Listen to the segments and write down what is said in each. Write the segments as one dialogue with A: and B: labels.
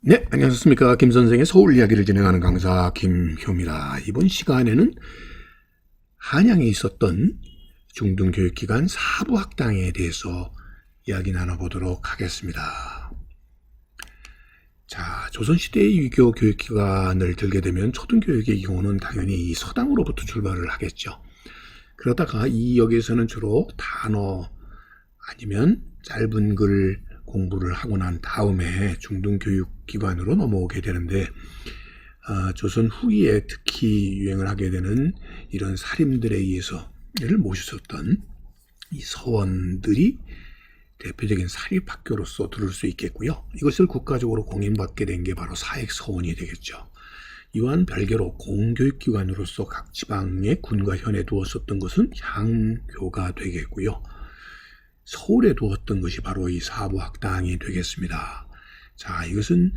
A: 네, 안녕하십니까. 김 선생의 서울 이야기를 진행하는 강사 김효입니다. 이번 시간에는 한양에 있었던 중등교육기관 사부학당에 대해서 이야기 나눠보도록 하겠습니다. 자, 조선시대의 유교 교육기관을 들게 되면 초등교육의 경우는 당연히 이 서당으로부터 출발을 하겠죠. 그러다가 이 역에서는 주로 단어 아니면 짧은 글 공부를 하고 난 다음에 중등교육기관으로 넘어오게 되는데 아, 조선 후기에 특히 유행을 하게 되는 이런 사림들에 의해서 를 모셨었던 이 서원들이 대표적인 사립학교로서 들을 수 있겠고요. 이것을 국가적으로 공인받게 된 게 바로 사익서원이 되겠죠. 이와는 별개로 공교육기관으로서 각 지방의 군과 현에 두었었던 것은 향교가 되겠고요. 서울에 두었던 것이 바로 이 사부학당이 되겠습니다. 자, 이것은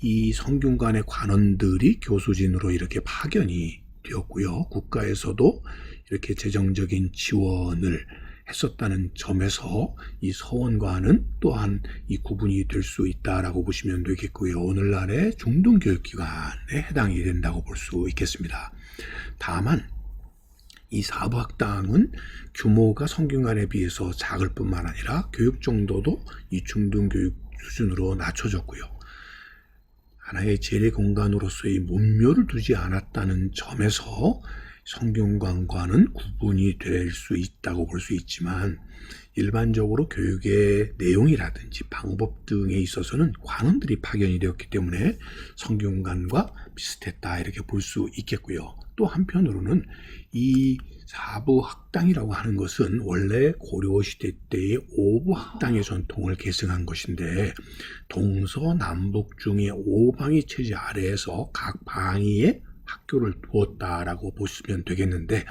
A: 이 성균관의 관원들이 교수진으로 이렇게 파견이 되었고요. 국가에서도 이렇게 재정적인 지원을 했었다는 점에서 이 서원과는 또한 이 구분이 될 수 있다라고 보시면 되겠고요. 오늘날의 중등교육기관에 해당이 된다고 볼 수 있겠습니다. 다만 이 사부학당은 규모가 성균관에 비해서 작을 뿐만 아니라 교육 정도도 이 중등교육 수준으로 낮춰졌고요. 하나의 재래 공간으로서의 문묘를 두지 않았다는 점에서 성균관과는 구분이 될 수 있다고 볼 수 있지만 일반적으로 교육의 내용이라든지 방법 등에 있어서는 관원들이 파견이 되었기 때문에 성균관과 비슷했다 이렇게 볼 수 있겠고요. 또 한편으로는 이 사부 학당이라고 하는 것은 원래 고려 시대 때의 오부 학당의 전통을 계승한 것인데 동서 남북 중에 오방이 체제 아래에서 각 방위에 학교를 두었다라고 보시면 되겠는데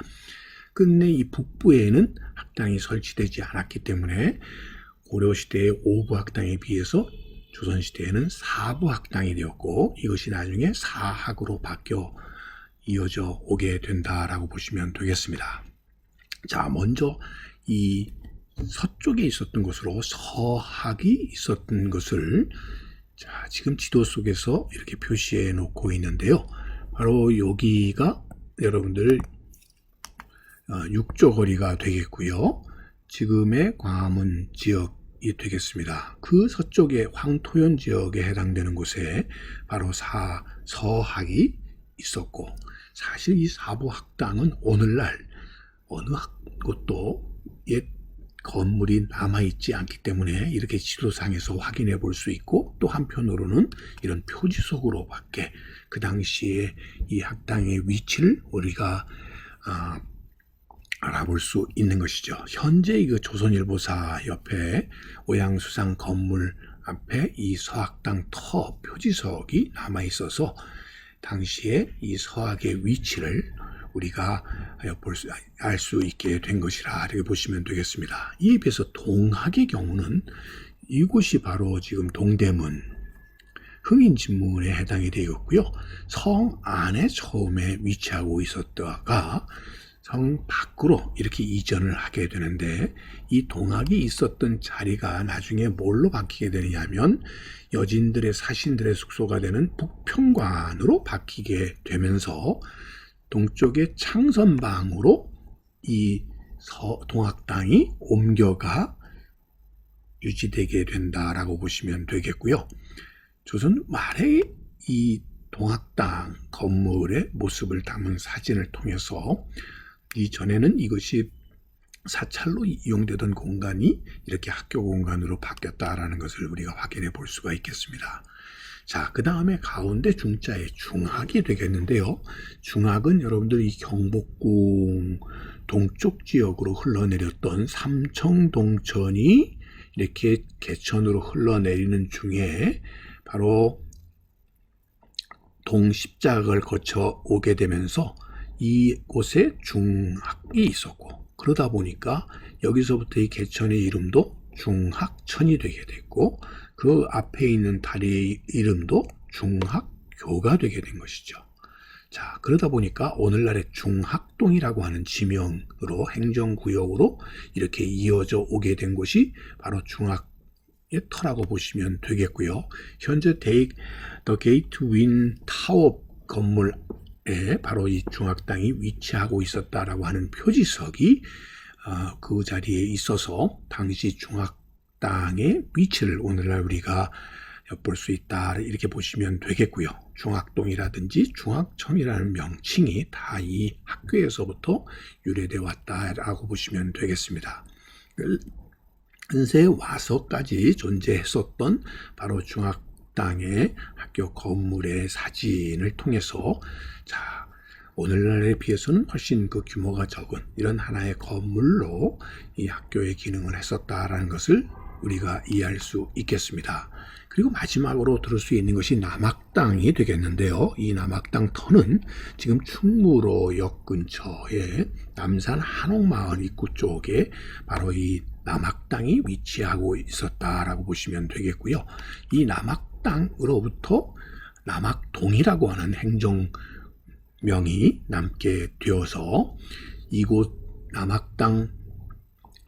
A: 끝내 이 북부에는 학당이 설치되지 않았기 때문에 고려 시대의 오부 학당에 비해서 조선시대에는 사부 학당이 되었고 이것이 나중에 사학으로 바뀌어 이어져 오게 된다라고 보시면 되겠습니다. 자, 먼저 이 서쪽에 있었던 것으로 서학이 있었던 것을 자, 지금 지도 속에서 이렇게 표시해 놓고 있는데요. 바로 여기가 여러분들 어, 육조 거리가 되겠고요. 지금의 광화문 지역이 되겠습니다. 그 서쪽의 황토현 지역에 해당되는 곳에 바로 사, 서학이 있었고 사실 이 사부학당은 오늘날 어느 곳도 옛 건물이 남아있지 않기 때문에 이렇게 지도상에서 확인해 볼 수 있고 또 한편으로는 이런 표지 속으로 밖에 그 당시에 이 학당의 위치를 우리가 아, 알아볼 수 있는 것이죠. 현재 이 조선일보사 옆에 오양수상 건물 앞에 이 서학당 터 표지석이 남아 있어서 당시에 이 서학의 위치를 우리가 알 수 있게 된 것이라 이렇게 보시면 되겠습니다. 이에 비해서 동학의 경우는 이곳이 바로 지금 동대문 흥인진문에 해당이 되었고요. 성 안에 처음에 위치하고 있었다가 성 밖으로 이렇게 이전을 하게 되는데 이 동학이 있었던 자리가 나중에 뭘로 바뀌게 되느냐면 여진들의 사신들의 숙소가 되는 북평관으로 바뀌게 되면서 동쪽의 창선방으로 이 동학당이 옮겨가 유지되게 된다라고 보시면 되겠고요. 조선 말에 이 동학당 건물의 모습을 담은 사진을 통해서 이전에는 이것이 사찰로 이용되던 공간이 이렇게 학교 공간으로 바뀌었다라는 것을 우리가 확인해 볼 수가 있겠습니다. 자, 그 다음에 가운데 중자에 중학이 되겠는데요. 중학은 여러분들 이 경복궁 동쪽 지역으로 흘러내렸던 삼청동천이 이렇게 개천으로 흘러내리는 중에 바로 동십작을 거쳐 오게 되면서 이곳에 중학이 있었고 그러다 보니까 여기서부터 이 개천의 이름도 중학천이 되게 됐고 그 앞에 있는 다리의 이름도 중학교가 되게 된 것이죠. 자, 그러다 보니까 오늘날의 중학동이라고 하는 지명으로 행정구역으로 이렇게 이어져 오게 된 곳이 바로 중학 터라고 보시면 되겠고요. 현재 데이, 더 게이트 윈 타워 건물에 바로 이 중학당이 위치하고 있었다라고 하는 표지석이 어, 그 자리에 있어서 당시 중학당의 위치를 오늘날 우리가 엿볼 수 있다 이렇게 보시면 되겠고요. 중학동이라든지 중학청이라는 명칭이 다 이 학교에서부터 유래돼 왔다라고 보시면 되겠습니다. 은세에 와서까지 존재했었던 바로 중학 당의 학교 건물의 사진을 통해서 자 오늘날에 비해서는 훨씬 그 규모가 적은 이런 하나의 건물로 이 학교의 기능을 했었다라는 것을 우리가 이해할 수 있겠습니다. 그리고 마지막으로 들을 수 있는 것이 남학당이 되겠는데요. 이 남학당 터는 지금 충무로 역 근처에 남산 한옥마을 입구 쪽에 바로 이 남학당이 위치하고 있었다라고 보시면 되겠고요. 이 남학 당으로부터 남학동이라고 하는 행정명이 남게 되어서 이곳 남학당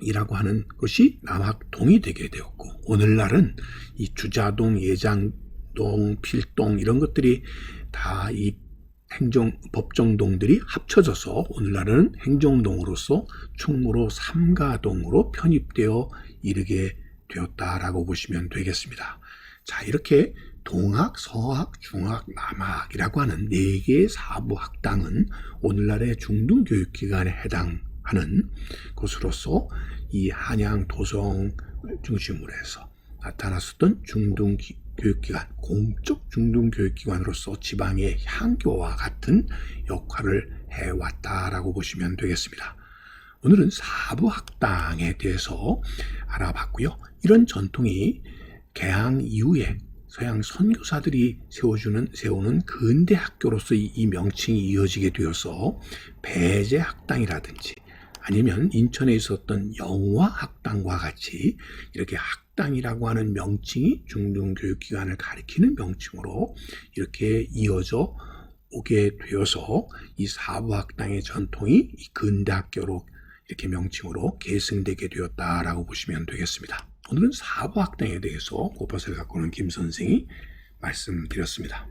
A: 이라고 하는 것이 남학동이 되게 되었고 오늘날은 이 주자동, 예장동, 필동 이런 것들이 다 이 행정 법정동들이 합쳐져서 오늘날은 행정동으로서 충무로 삼가동으로 편입되어 이르게 되었다라고 보시면 되겠습니다. 자 이렇게 동학, 서학, 중학, 남학이라고 하는 네 개의 사부 학당은 오늘날의 중등 교육 기관에 해당하는 곳으로서 이 한양 도성 중심으로 해서 나타났었던 중등 교육 기관, 공적 중등 교육 기관으로서 지방의 향교와 같은 역할을 해 왔다라고 보시면 되겠습니다. 오늘은 사부 학당에 대해서 알아봤고요. 이런 전통이 개항 이후에 서양 선교사들이 세워주는 세우는 근대 학교로서 이, 이 명칭이 이어지게 되어서 배제 학당이라든지 아니면 인천에 있었던 영화 학당과 같이 이렇게 학당이라고 하는 명칭이 중등교육기관을 가리키는 명칭으로 이렇게 이어져 오게 되어서 이 사부학당의 전통이 이 근대학교로 이렇게 명칭으로 계승되게 되었다라고 보시면 되겠습니다. 오늘은 사부학당에 대해서 고파를 갖고 오는 김 선생이 말씀드렸습니다.